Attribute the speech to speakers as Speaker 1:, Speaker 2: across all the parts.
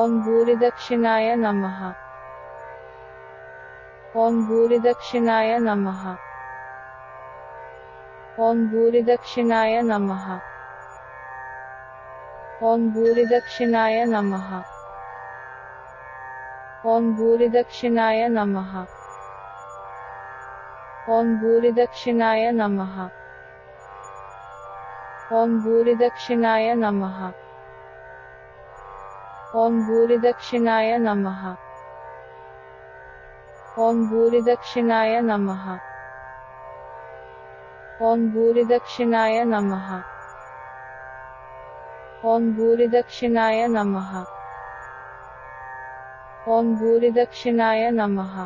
Speaker 1: ॐ भूरिदक्षिणाय नमः ॐ भूरिदक्षिणाय नमः ॐ भूरिदक्षिणाय नमः ॐ भूरिदक्षिणाय नमः ॐ भूरिदक्षिणाय नमः ॐ भूरिदक्षिणाय नमः ॐ भूरिदक्षिणाय नमः ॐ भूरिदक्षिणाय नमः। ॐ भूरिदक्षिणाय नमः। ॐ भूरिदक्षिणाय नमः। ॐ भूरिदक्षिणाय नमः। ॐ भूरिदक्षिणाय नमः।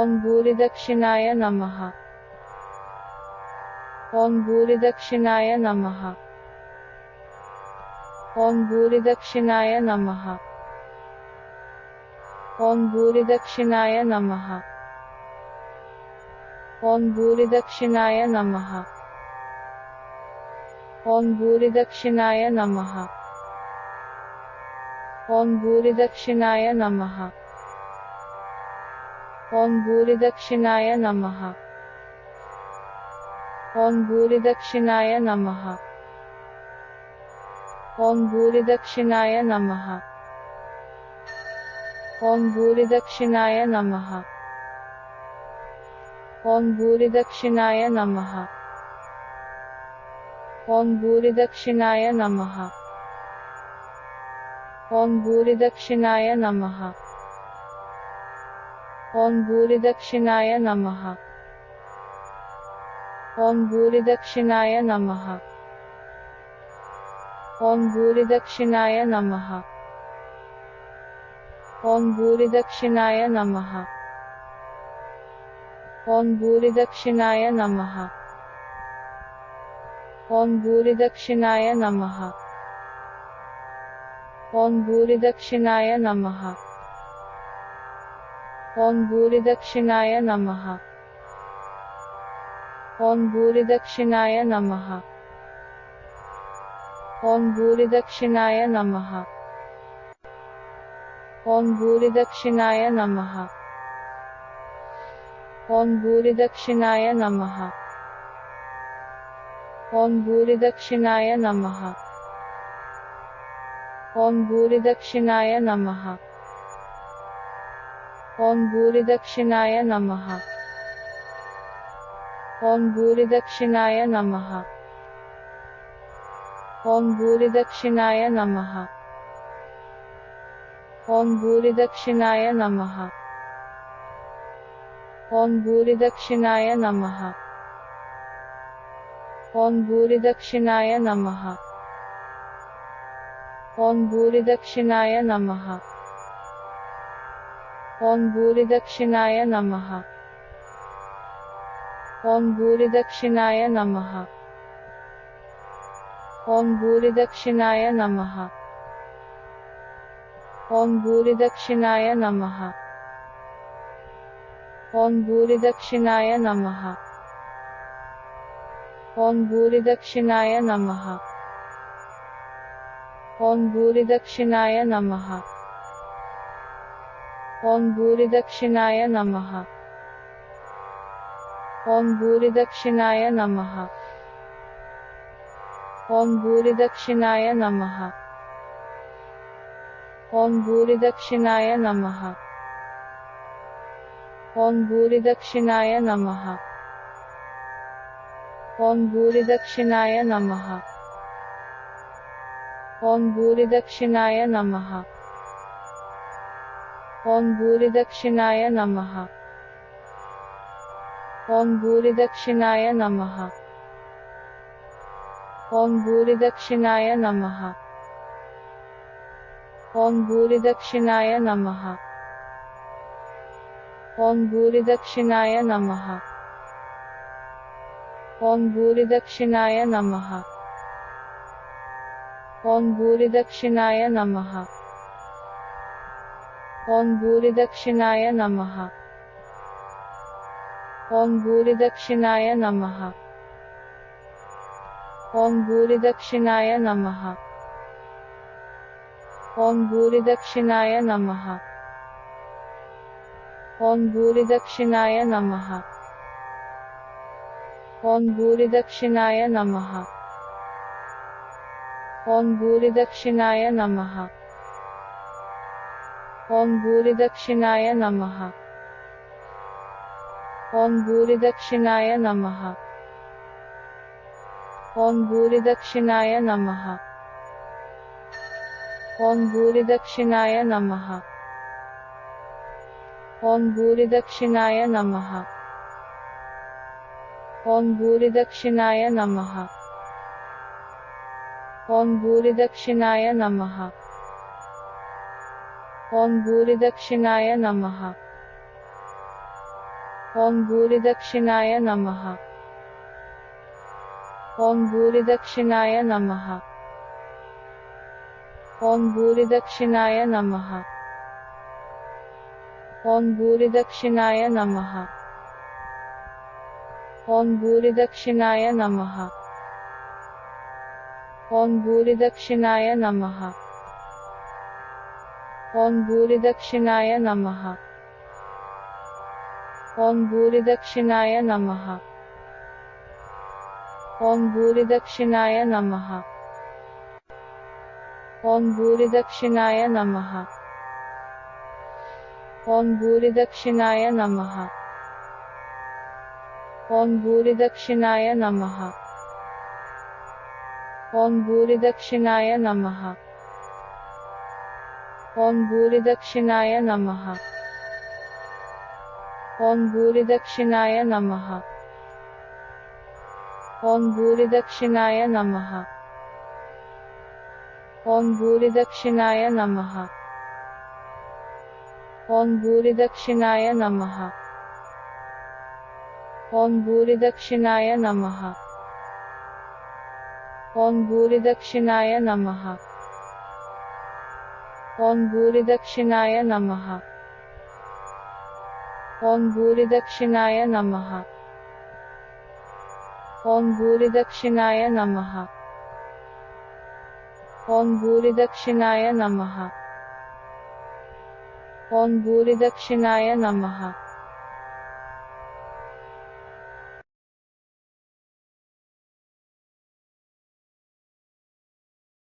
Speaker 1: ॐ भूरिदक्षिणाय नमः। ॐ भूरिदक्षिणाय नमः। ॐ भूरिदक्षिणाय नमः। ॐ भूरिदक्षिणाय नमः। ॐ भूरिदक्षिणाय नमः। ॐ भूरिदक्षिणाय नमः। ॐ भूरिदक्षिणाय नमः। ॐ भूरिदक्षिणाय नमः। ॐ भूरिदक्षिणाय नमः। ॐ भूरिदक्षिणाय नमः ॐ भूरिदक्षिणाय नमः ॐ भूरिदक्षिणाय नमः ॐ भूरिदक्षिणाय नमः ॐ भूरिदक्षिणाय नमः ॐ भूरिदक्षिणाय नमः ॐ भूरिदक्षिणाय नमः ॐ भूरिदक्षिणाय नमः। ॐ भूरिदक्षिणाय नमः। ॐ भूरिदक्षिणाय नमः। ॐ भूरिदक्षिणाय नमः। ॐ भूरिदक्षिणाय नमः। ॐ भूरिदक्षिणाय नमः। ॐ भूरिदक्षिणाय नमः। ॐ भूरिदक्षिणाय नमः ॐ भूरिदक्षिणाय नमः ॐ भूरिदक्षिणाय नमः ॐ भूरिदक्षिणाय नमः ॐ भूरिदक्षिणाय नमः ॐ भूरिदक्षिणाय नमः ॐ भूरिदक्षिणाय नमः ॐ भूरिदक्षिणाय नमः। ॐ भूरिदक्षिणाय नमः। ॐ भूरिदक्षिणाय नमः। ॐ भूरिदक्षिणाय नमः। ॐ भूरिदक्षिणाय नमः। ॐ भूरिदक्षिणाय नमः। ॐ भूरिदक्षिणाय नमः। ॐ भूरिदक्षिणाय नमः ॐ भूरिदक्षिणाय नमः ॐ भूरिदक्षिणाय नमः ॐ भूरिदक्षिणाय नमः ॐ भूरिदक्षिणाय नमः ॐ भूरिदक्षिणाय नमः ॐ भूरिदक्षिणाय नमः ॐ भूरिदक्षिणाय नमः। ॐ भूरिदक्षिणाय नमः। ॐ भूरिदक्षिणाय नमः। ॐ भूरिदक्षिणाय नमः। ॐ भूरिदक्षिणाय नमः। ॐ भूरिदक्षिणाय नमः। ॐ भूरिदक्षिणाय नमः। ॐ भूरिदक्षिणाय नमः ॐ भूरिदक्षिणाय नमः ॐ भूरिदक्षिणाय नमः ॐ भूरिदक्षिणाय नमः ॐ भूरिदक्षिणाय नमः ॐ भूरिदक्षिणाय नमः ॐ भूरिदक्षिणाय नमः ॐ भूरिदक्षिणाय नमः ॐ भूरिदक्षिणाय नमः ॐ भूरिदक्षिणाय नमः ॐ भूरिदक्षिणाय नमः ॐ भूरिदक्षिणाय नमः ॐ भूरिदक्षिणाय नमः ॐ भूरिदक्षिणाय नमः ॐ भूरिदक्षिणाय नमः। ॐ भूरिदक्षिणाय नमः। ॐ भूरिदक्षिणाय नमः। ॐ भूरिदक्षिणाय नमः। ॐ भूरिदक्षिणाय नमः। ॐ भूरिदक्षिणाय नमः। ॐ भूरिदक्षिणाय नमः। ॐ भूरिदक्षिणाय नमः ॐ भूरिदक्षिणाय नमः ॐ भूरिदक्षिणाय नमः ॐ भूरिदक्षिणाय नमः ॐ भूरिदक्षिणाय नमः ॐ भूरिदक्षिणाय नमः ॐ भूरिदक्षिणाय नमः ॐ भूरिदक्षिणाय नमः। ॐ भूरिदक्षिणाय नमः। ॐ भूरिदक्षिणाय नमः। ॐ भूरिदक्षिणाय नमः। ॐ भूरिदक्षिणाय नमः। ॐ भूरिदक्षिणाय नमः। ॐ भूरिदक्षिणाय नमः। ॐ भूरिदक्षिणाय नमः। ॐ भूरिदक्षिणाय नमः। ॐ भूरिदक्षिणाय नमः। ॐ भूरिदक्षिणाय नमः। ॐ भूरिदक्षिणाय नमः। ॐ भूरिदक्षिणाय नमः। ॐ भूरिदक्षिणाय नमः। ॐ भूरिदक्षिणाय नमः ॐ भूरिदक्षिणाय नमः ॐ भूरिदक्षिणाय नमः